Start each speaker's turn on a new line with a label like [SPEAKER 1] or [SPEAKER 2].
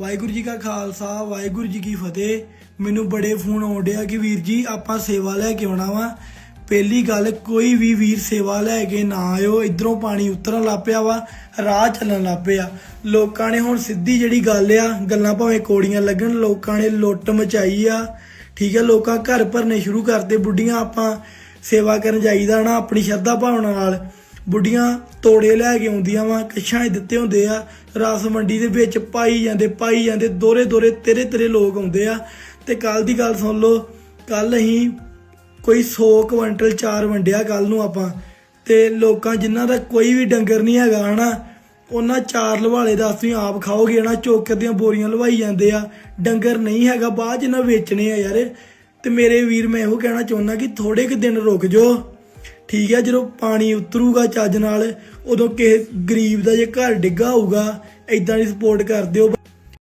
[SPEAKER 1] ਵਾਹਿਗੁਰੂ ਜੀ ਕਾ ਖਾਲਸਾ, ਵਾਹਿਗੁਰੂ ਜੀ ਕੀ ਫਤਿਹ। ਮੈਨੂੰ ਬੜੇ ਫੋਨ ਆਉਂਦੇ ਆ ਕਿ ਵੀਰ ਜੀ, ਆਪਾਂ ਸੇਵਾ ਲੈ ਕੇ ਆਉਣਾ ਵਾ। ਪਹਿਲੀ ਗੱਲ, ਕੋਈ ਵੀ ਵੀਰ ਸੇਵਾ ਲੈ ਕੇ ਨਾ ਆਇਓ, ਇਧਰੋਂ ਪਾਣੀ ਉਤਰਨ ਲੱਗ ਪਿਆ ਵਾ, ਰਾਹ ਚੱਲਣ ਲੱਗ ਪਿਆ। ਲੋਕਾਂ ਨੇ ਹੁਣ ਸਿੱਧੀ ਜਿਹੜੀ ਗੱਲ ਆ, ਗੱਲਾਂ ਭਾਵੇਂ ਕੋੜੀਆਂ ਲੱਗਣ, ਲੋਕਾਂ ਨੇ ਲੁੱਟ ਮਚਾਈ ਆ। ਠੀਕ ਹੈ ਲੋਕਾਂ ਘਰ ਭਰਨੇ ਸ਼ੁਰੂ ਕਰਤੇ ਬੁੱਢੀਆਂ, ਆਪਾਂ ਸੇਵਾ ਕਰਨ ਜਾਈਦਾ ਨਾ, ਆਪਣੀ ਸ਼ਰਧਾ ਭਾਵਨਾ ਨਾਲ। ਬੁੱਢੀਆਂ ਤੋੜੇ ਲੈ ਕੇ ਆਉਂਦੀਆਂ ਵਾ, ਕੱਛਾਂ 'ਚ ਦਿੱਤੇ ਹੁੰਦੇ ਆ। ਰਸ ਮੰਡੀ ਦੇ ਵਿੱਚ ਪਾਈ ਜਾਂਦੇ ਪਾਈ ਜਾਂਦੇ, ਦੋਰੇ ਦੋਰੇ, ਤੇਰੇ ਤੇਰੇ ਲੋਕ ਆਉਂਦੇ ਆ। ਤੇ ਕੱਲ ਦੀ ਗੱਲ ਸੁਣ ਲਓ, ਕੱਲ ਅਸੀਂ ਕੋਈ 100 ਕੁਇੰਟਲ ਚਾਰ ਵੰਡਿਆ ਕੱਲ ਨੂੰ ਆਪਾਂ। ਤੇ ਲੋਕਾਂ ਜਿਨ੍ਹਾਂ ਦਾ ਕੋਈ ਵੀ ਡੰਗਰ ਨਹੀਂ ਹੈਗਾ, ਹਨਾ, ਉਹਨਾਂ ਚਾਰ ਲਵਾਲੇ ਦਾ ਤੁਸੀਂ ਆਪ ਖਾਓਗੇ ਨਾ ਚੋਕਰ ਦੀਆਂ ਬੋਰੀਆਂ ਲਵਾਈ ਜਾਂਦੇ ਆ। ਡੰਗਰ ਨਹੀਂ ਹੈਗਾ, ਬਾਅਦ ਚ ਇਹਨਾਂ ਵੇਚਣੇ ਆ ਯਾਰ। ਤੇ ਮੇਰੇ ਵੀਰ, ਮੈਂ ਇਹੋ ਕਹਿਣਾ ਚਾਹੁੰਦਾ ਕਿ ਥੋੜੇ ਕੁ ਦਿਨ ਰੁਕ ਜਾਓ। ਠੀਕ ਹੈ ਜਦੋਂ ਪਾਣੀ ਉਤਰੂਗਾ ਚੱਜ ਨਾਲ, ਉਦੋਂ ਕਿਸੇ ਗਰੀਬ ਦਾ ਜੇ ਘਰ ਡਿੱਗਾ ਹੋਊਗਾ ਐਦਾਂ ਦੀ ਸਪੋਰਟ ਕਰ ਦਿਓ।